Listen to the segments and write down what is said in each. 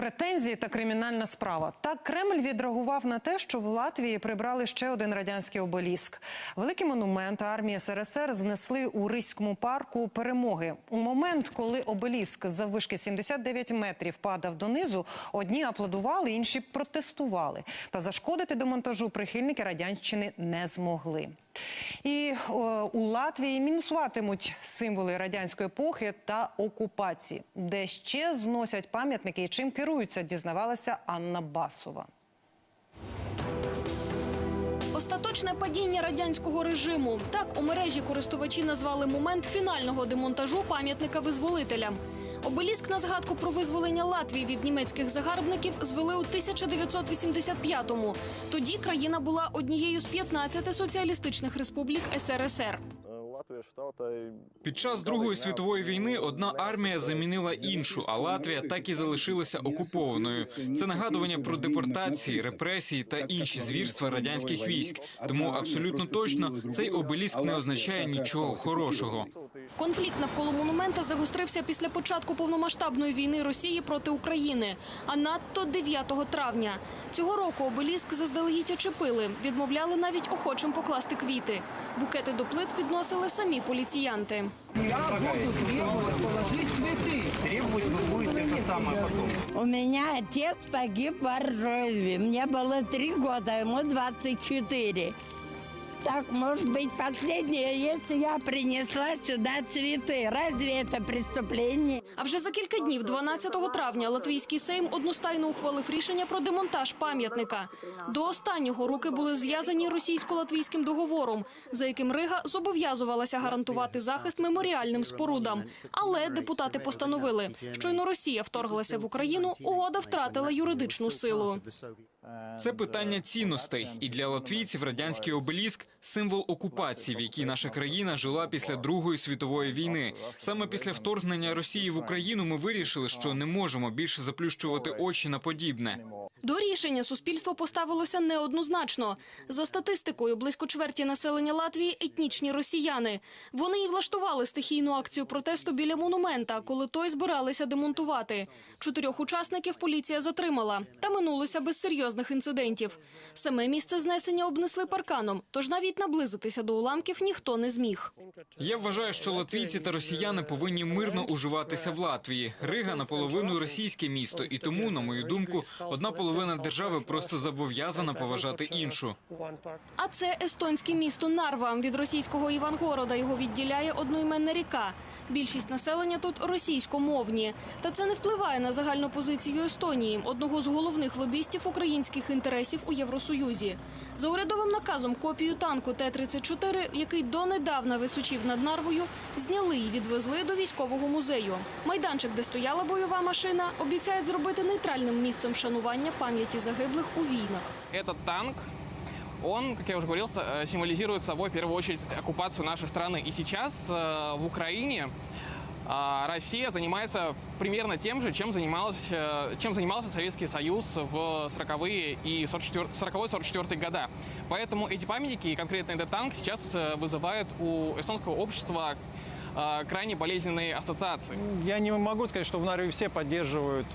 Претензії та кримінальна справа. Так Кремль відреагував на те, що в Латвії прибрали ще один радянський обеліск. Великий монумент армії СРСР знесли у Ризькому парку перемоги. У момент, коли обеліск заввишки 79 метрів падав донизу, одні аплодували, інші протестували. Та зашкодити демонтажу прихильники радянщини не змогли. І о, у Латвії мінусуватимуть символи радянської епохи та окупації, де ще зносять пам'ятники і чим керуються, дізнавалася Анна Басова. Остаточне падіння радянського режиму. Так у мережі користувачі назвали момент фінального демонтажу пам'ятника визволителям. Обеліск на згадку про визволення Латвії від німецьких загарбників звели у 1985-му. Тоді країна була однією з 15 соціалістичних республік СРСР. Під час Другої світової війни одна армія замінила іншу, а Латвія так і залишилася окупованою. Це нагадування про депортації, репресії та інші звірства радянських військ. Тому абсолютно точно цей обеліск не означає нічого хорошого. Конфлікт навколо монумента загострився після початку повномасштабної війни Росії проти України, а надто 9 травня. Цього року обеліск заздалегідь очепили, відмовляли навіть охочим покласти квіти. Букети до плит підносили самі поліціянти. Я буду требовать положить цветы. требовать вы будете это самое потом. У меня отец погиб в Орлове. Мне было три года, ему 24. Так, может быть, последнее, если я принесла сюда цветы. Разве это преступление? А вже за кілька днів, 12 травня, латвійський сейм одностайно ухвалив рішення про демонтаж пам'ятника. До останнього руки були зв'язані російсько-латвійським договором, за яким Рига зобов'язувалася гарантувати захист меморіальним спорудам. Але депутати постановили, щойно Росія вторглася в Україну, угода втратила юридичну силу. Це питання цінностей, і для латвійців радянський обеліск символ окупації, в якій наша країна жила після Другої світової війни. Саме після вторгнення Росії в Україну ми вирішили, що не можемо більше заплющувати очі на подібне. До рішення суспільство поставилося неоднозначно. За статистикою, близько чверті населення Латвії – етнічні росіяни. Вони і влаштували стихійну акцію протесту біля монумента, коли той збиралися демонтувати. Чотирьох учасників поліція затримала. Та минулося без серйозних інцидентів. Саме місце знесення обнесли парканом, тож навіть наблизитися до уламків ніхто не зміг. Я вважаю, що латвійці та росіяни повинні мирно уживатися в Латвії. Рига наполовину російське місто, і тому, на мою думку, одна половина держави просто зобов'язана поважати іншу. А це естонське місто Нарва. Від російського Івангорода його відділяє одноіменна ріка. Більшість населення тут російськомовні. Та це не впливає на загальну позицію Естонії, одного з головних лобістів українських інтересів у Євросоюзі. За урядовим наказом копію танку Т-34, який донедавна височив над Нарвою, зняли і відвезли до військового музею. Майданчик, де стояла бойова машина, обіцяють зробити нейтральним місцем вшанування пам'яті загиблих у війнах. Этот танк, он, как я уже говорил, с- э, символизирует собой в первую очередь оккупацию нашей страны. И сейчас э, в Украине а, Россия занимается примерно тем же, чем, занималась, э, чем занимался Советский Союз в 40-е и 40-44 года. Поэтому эти памятники, и конкретно этот танк, сейчас э, вызывают у эстонского общества э, крайне болезненные ассоциации. Я не могу сказать, что в Нарве все поддерживают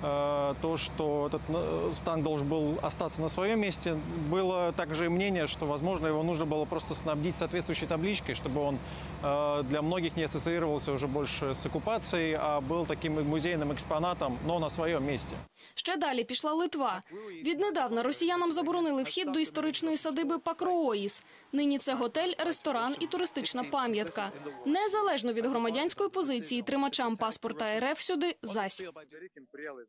то, что этот э, танк должен был остаться на своем месте. Было также и мнение, что, возможно, его нужно было просто снабдить соответствующей табличкой, чтобы он э, для многих не ассоциировался уже больше с оккупацией, а был таким музейным экспонатом, но на своем месте. Ще далі пішла Литва. Віднедавна росіянам заборонили вхід до історичної садиби Пакрооїс. Нині це готель, ресторан і туристична пам'ятка. Незалежно від громадянської позиції, тримачам паспорта РФ сюди зась.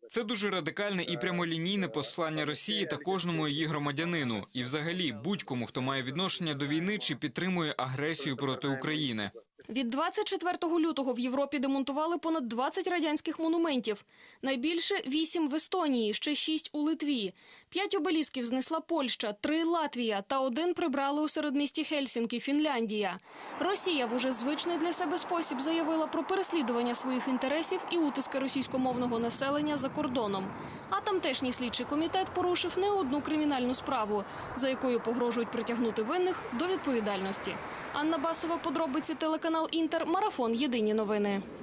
Це дуже радикальне і прямолінійне послання Росії та кожному її громадянину, і взагалі будь-кому, хто має відношення до війни чи підтримує агресію проти України. Від 24 лютого в Європі демонтували понад 20 радянських монументів. Найбільше – 8 в Естонії, ще 6 у Литві. П'ять обелісків знесла Польща, три – Латвія та один прибрали у середмісті Хельсінкі, Фінляндія. Росія в уже звичний для себе спосіб заявила про переслідування своїх інтересів і утиски російськомовного населення за кордоном. А тамтешній слідчий комітет порушив не одну кримінальну справу, за якою погрожують притягнути винних до відповідальності. Анна Басова, подробиці телеканал Інтер, марафон. Єдині новини.